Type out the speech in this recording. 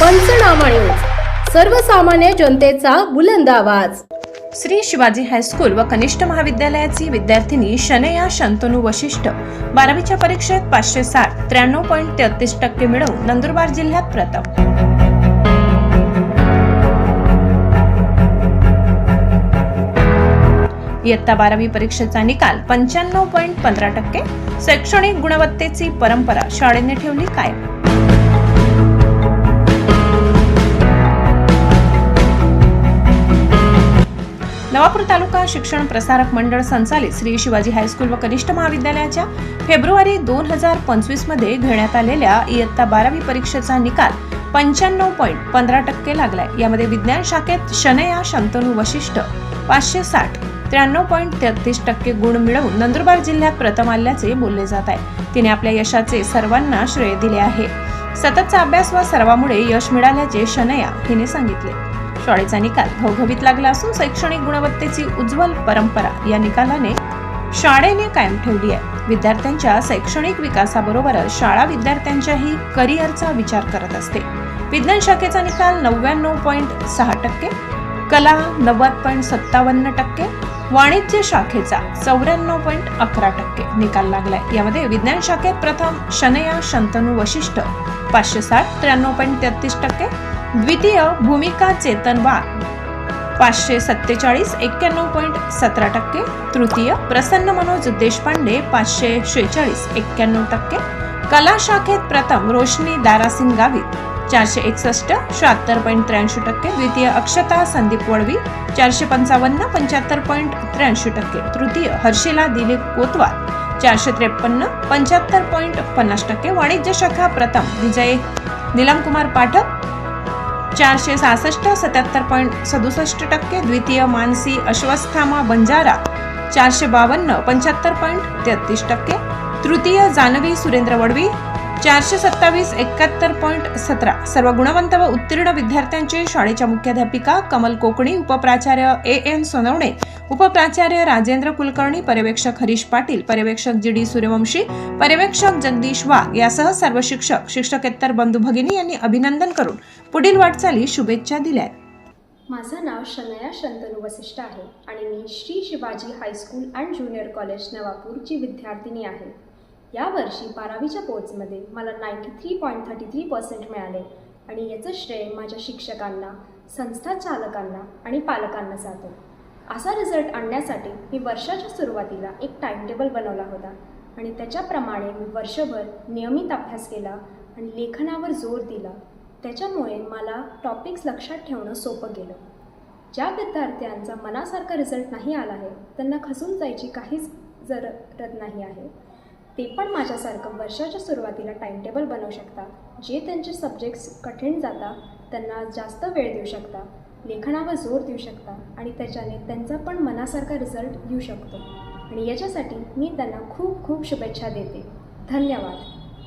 पंचनामा न्यूज. सर्वसामान्य जनतेचा बुलंद आवाज. श्री शिवाजी हायस्कूल व कनिष्ठ महाविद्यालयाची विद्यार्थिनी शनया शंतनू वशिष्ठ. बारावीच्या परीक्षेत पाचशे साठ त्र्याण्णव पॉईंट तेहतीस टक्के मिळवून नंदुरबार जिल्ह्यात प्रथम. इयत्ता बारावी परीक्षेचा निकाल पंच्याण्णव पॉईंट पंधरा टक्के. शैक्षणिक गुणवत्तेची परंपरा शाळेने ठेवली कायम. नवापूर तालुका शिक्षण प्रसारक मंडळ संचालित श्री शिवाजी हायस्कूल व कनिष्ठ महाविद्यालयाच्या फेब्रुवारी दोन हजार पंचवीसमध्ये घेण्यात आलेल्या इयत्ता बारावी परीक्षेचा निकाल पंच्याण्णव पॉईंट पंधरा टक्के लागलाय. यामध्ये विज्ञान शाखेत शनया शंतनू वशिष्ठ पाचशे साठ त्र्याण्णव पॉईंट तेहतीस टक्के गुण मिळवून नंदुरबार जिल्ह्यात प्रथम आल्याचे बोलले जात आहे. तिने आपल्या यशाचे सर्वांना श्रेय दिले आहे. सततचा अभ्यास व सर्वामुळे यश मिळाल्याचे शनया हिने सांगितले. शाळेचा निकाल घवघवीत लागला असून शैक्षणिक गुणवत्तेची उज्ज्वल परंपरा या निकालाने शाळेने कायम ठेवली आहे. विद्यार्थ्यांच्या शैक्षणिक विकासाबरोबरच शाळा विद्यार्थ्यांच्याही करिअरचा विचार करत असते. विज्ञान शाखेचा निकाल नव्याण्णव पॉईंट सहा टक्के कला नव्वद पॉईंट सत्तावन्न टक्के वाणिज्य शाखेचा चौऱ्याण्णव पॉईंट अकरा टक्के निकाल लागलाय. यामध्ये विज्ञान शाखेत प्रथम शनया शंतनू वशिष्ठ पाचशे साठ त्र्याण्णव पॉईंट तेहतीस टक्के. द्वितीय भूमिका चेतन वाघ पाचशे सत्तेचाळीस एक्क्याण्णव पॉईंट सतरा टक्के. तृतीय प्रसन्न मनोज देशपांडे पाचशे शेहेचाळीस एक्क्याण्णव टक्के. कला शाखेत प्रथम रोशनी दारासिंग गावित चारशे एकसष्ट शहात्तर पॉईंट त्र्याऐंशी टक्के. द्वितीय अक्षता संदीप वळवी चारशे पंचावन्न पंच्याहत्तर पॉईंट त्र्याऐंशी टक्के. तृतीय हर्षिला दिलीप कोतवाल चारशे त्रेपन्न पंच्याहत्तर पॉईंट पन्नास टक्के. वाणिज्य शाखा प्रथम विजय निलमकुमार पाठक चारशे सहासष्ट सत्याहत्तर पॉईंट सदुसष्ट टक्के. द्वितीय मानसी अश्वस्थामा बंजारा चारशे बावन्न पंच्याहत्तर पॉईंट तेहतीस टक्के. तृतीय जानवी सुरेंद्र वडवी चारशे सत्तावीस एकाहत्तर पॉईंट सतरा. सर्व गुणवंत व उत्तीर्ण विद्यार्थ्यांचे शाळेच्या मुख्याध्यापिका कमल कोकणी उपप्राचार्य ए एन सोनवणे उपप्राचार्य राजेंद्र कुलकर्णी पर्यवेक्षक हरीश पाटील पर्यवेक्षक जी डी सूर्यवंशी पर्यवेक्षक जगदीश वाघ यासह सर्व शिक्षक शिक्षकेतर बंधू भगिनी यांनी अभिनंदन करून पुढील वाटचाली शुभेच्छा दिल्या माझं नाव शनया शंतनू वसिष्ठ आहे आणि मी Shri Shivaji high school and junior college नवापूरची विद्यार्थिनी आहे. यावर्षी बारावीच्या पोर्ट्समध्ये मला ninety three point thirty three percent मिळाले. आणि याचं श्रेय माझ्या शिक्षकांना संस्था चालकांना आणि पालकांना जातो. असा रिझल्ट आणण्यासाठी मी वर्षाच्या सुरुवातीला एक टाईमटेबल बनवला होता. आणि त्याच्याप्रमाणे मी वर्षभर नियमित अभ्यास केला आणि लेखनावर जोर दिला. त्याच्यामुळे मला टॉपिक्स लक्षात ठेवणं सोपं गेलं. ज्या विद्यार्थ्यांचा मनासारखा रिझल्ट नाही आला आहे त्यांना खसून जायची काहीच जरत नाही आहे. ते पण माझ्यासारखं वर्षाच्या सुरुवातीला टाईमटेबल बनवू शकतात. जे त्यांचे सब्जेक्ट्स कठीण जातात त्यांना जास्त वेळ देऊ शकता लेखनावर जोर देऊ शकता आणि त्याच्याने त्यांचा पण मनासारखा रिझल्ट येऊ शकतो. आणि याच्यासाठी मी त्यांना खूप खूप शुभेच्छा देते. धन्यवाद.